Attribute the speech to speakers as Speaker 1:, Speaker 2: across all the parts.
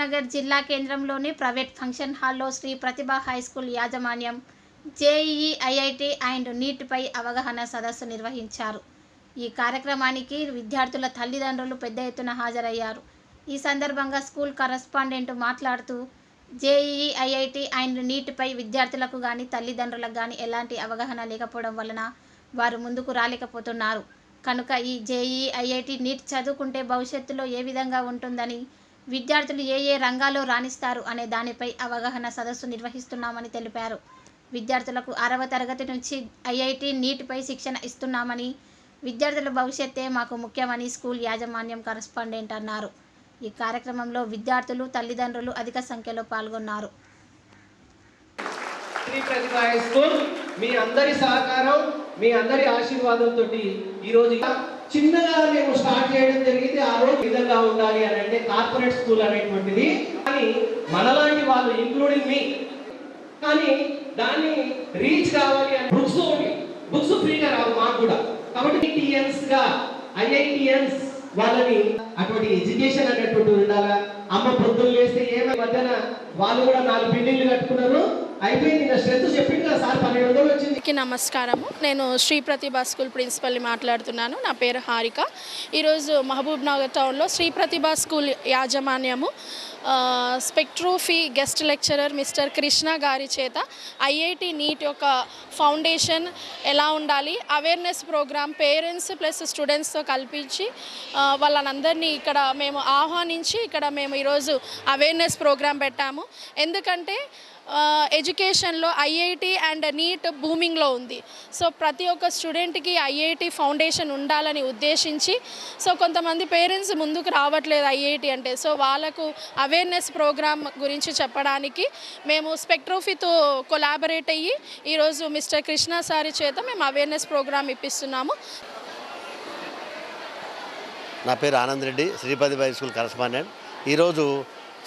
Speaker 1: నగర్ జిల్లా కేంద్రంలోని private function హాల్లో శ్రీ ప్రతిభ హై స్కూల్ యాజమాన్యం జేఈఈ ఐఐటి అండ్ నీట్పై అవగాహన సదస్సు నిర్వహించారు. ఈ కార్యక్రమానికి విద్యార్థుల తల్లిదండ్రులు పెద్ద ఎత్తున హాజరయ్యారు. ఈ సందర్భంగా స్కూల్ కరస్పాండెంట్ మాట్లాడుతూ జేఈఈ ఐఐటి అండ్ నీట్పై విద్యార్థులకు కానీ తల్లిదండ్రులకు కానీ ఎలాంటి అవగాహన లేకపోవడం వలన వారు ముందుకు రాలేకపోతున్నారు. కనుక ఈ జేఈ ఐఐటి నీట్ చదువుకుంటే భవిష్యత్తులో ఏ విధంగా ఉంటుందని విద్యార్థులు ఏ ఏ రంగాల్లో రాణిస్తారు అనే దానిపై అవగాహన సదస్సు నిర్వహిస్తున్నామని తెలిపారు. విద్యార్థులకు ఆరవ తరగతి నుంచి ఐఐటి నీట్పై శిక్షణ ఇస్తున్నామని విద్యార్థుల భవిష్యత్తే మాకు ముఖ్యమని స్కూల్ యాజమాన్యం కరస్పాండెంట్ అన్నారు. ఈ కార్యక్రమంలో విద్యార్థులు తల్లిదండ్రులు అధిక సంఖ్యలో పాల్గొన్నారు.
Speaker 2: మీ అందరి సహకారం మీ అందరి ఆశీర్వాదంతో ఈ చిన్నగా మేము స్టార్ట్ చేయడం జరిగింది. ఆ రోజు విధంగా ఉండాలి అని అంటే కార్పొరేట్ స్కూల్ అనేటువంటిది. కానీ మనలాంటి వాళ్ళు ఇంక్లూడింగ్ మీ కానీ దాన్ని రీచ్ కావాలి అని బుక్స్ బుక్స్ ఫ్రీగా రావు మాకు కూడా. కాబట్టి టీఎన్స్గా ఐఐటిఎన్స్ వాళ్ళని అటువంటి ఎడ్యుకేషన్ అనేటువంటి ఉండాలా? అమ్మ పొద్దున్న లేస్తే ఏమై మధ్యన వాళ్ళు కూడా నాలుగు బిల్డింగ్లు కట్టుకున్నారు.
Speaker 3: నమస్కారము. నేను శ్రీ ప్రతిభా స్కూల్ ప్రిన్సిపల్ని మాట్లాడుతున్నాను. నా పేరు హారిక. ఈరోజు మహబూబ్ నగర్ టౌన్లో Shri Pratibha school యాజమాన్యము Spectropy guest lecturer mister Krishna గారి చేత ఐఐటి నీట్ యొక్క ఫౌండేషన్ ఎలా ఉండాలి అవేర్నెస్ ప్రోగ్రామ్ పేరెంట్స్ ప్లస్ స్టూడెంట్స్తో కల్పించి వాళ్ళనందరినీ ఇక్కడ మేము ఆహ్వానించి ఇక్కడ మేము ఈరోజు అవేర్నెస్ ప్రోగ్రామ్ పెట్టాము. ఎందుకంటే ఎడ్యుకేషన్లో ఐఐటి అండ్ నీట్ బూమింగ్లో ఉంది. సో ప్రతి ఒక్క స్టూడెంట్కి ఐఐటి ఫౌండేషన్ ఉండాలని ఉద్దేశించి సో కొంతమంది పేరెంట్స్ ముందుకు రావట్లేదు ఐఐటి అంటే. సో వాళ్ళకు అవేర్నెస్ ప్రోగ్రామ్ గురించి చెప్పడానికి మేము స్పెక్ట్రోఫీతో కొలాబరేట్ అయ్యి ఈరోజు మిస్టర్ కృష్ణ సారి చేత మేము అవేర్నెస్ ప్రోగ్రామ్ ఇప్పిస్తున్నాము.
Speaker 4: నా పేరు Anand Reddy Sripathi high school correspondent. ఈరోజు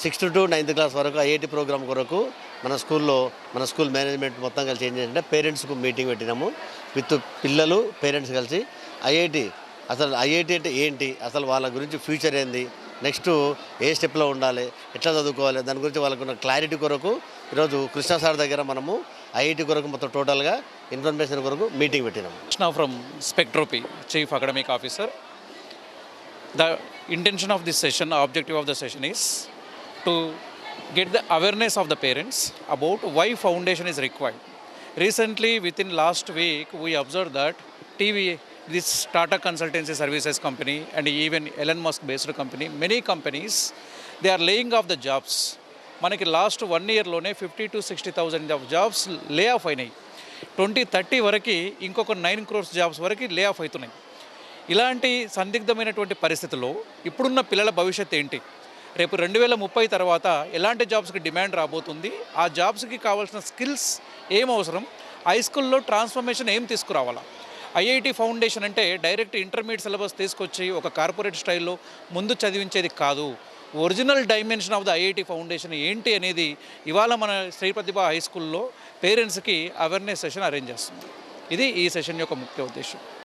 Speaker 4: సిక్స్త్ టు నైన్త్ క్లాస్ వరకు ఐఐటి ప్రోగ్రామ్ కొరకు మన స్కూల్లో మన స్కూల్ మేనేజ్మెంట్ మొత్తం కలిసి ఏం చేసిందంటే పేరెంట్స్కు మీటింగ్ పెట్టినాము. విత్ పిల్లలు పేరెంట్స్ కలిసి ఐఐటి అసలు ఐఐటి అంటే ఏంటి? అసలు వాళ్ళ గురించి ఫ్యూచర్ ఏంది? నెక్స్ట్ ఏ స్టెప్లో ఉండాలి? ఎట్లా చదువుకోవాలి? దాని గురించి వాళ్ళకున్న క్లారిటీ కొరకు ఈరోజు కృష్ణ సార్ దగ్గర మనము ఐఐటి కొరకు మొత్తం టోటల్గా ఇన్ఫర్మేషన్ కొరకు మీటింగ్ పెట్టినాము.
Speaker 5: Krishna from Spectropy chief academic officer the intention of this session objective of the session is to get the awareness of the parents about why foundation is required recently with in last week we observe that TV this Tata consultancy services company and even Elon Musk based company many companies they are laying off the jobs మనకి last one ఇయర్లోనే fifty to sixty thousand of jobs lay off అయినాయి. Twenty thirty వరకు ఇంకొక nine crores jobs వరకు lay off అవుతున్నాయి. ఇలాంటి సందిగ్ధమైనటువంటి పరిస్థితుల్లో ఇప్పుడున్న పిల్లల భవిష్యత్ ఏంటి? రేపు రెండు వేల ముప్పై తర్వాత ఎలాంటి జాబ్స్కి డిమాండ్ రాబోతుంది? ఆ జాబ్స్కి కావాల్సిన స్కిల్స్ ఏం అవసరం? హై స్కూల్లో ట్రాన్స్ఫర్మేషన్ ఏం తీసుకురావాలా? ఐఐటి ఫౌండేషన్ అంటే డైరెక్ట్ ఇంటర్మీడియట్ సిలబస్ తీసుకొచ్చి ఒక కార్పొరేట్ స్టైల్లో ముందు చదివించేది కాదు. Original dimension of the IIT foundation ఏంటి అనేది ఇవాళ మన శ్రీ ప్రతిభ హై స్కూల్లో పేరెంట్స్కి అవేర్నెస్ సెషన్ అరేంజ్ చేస్తుంది. ఇది ఈ సెషన్ యొక్క ముఖ్య ఉద్దేశం.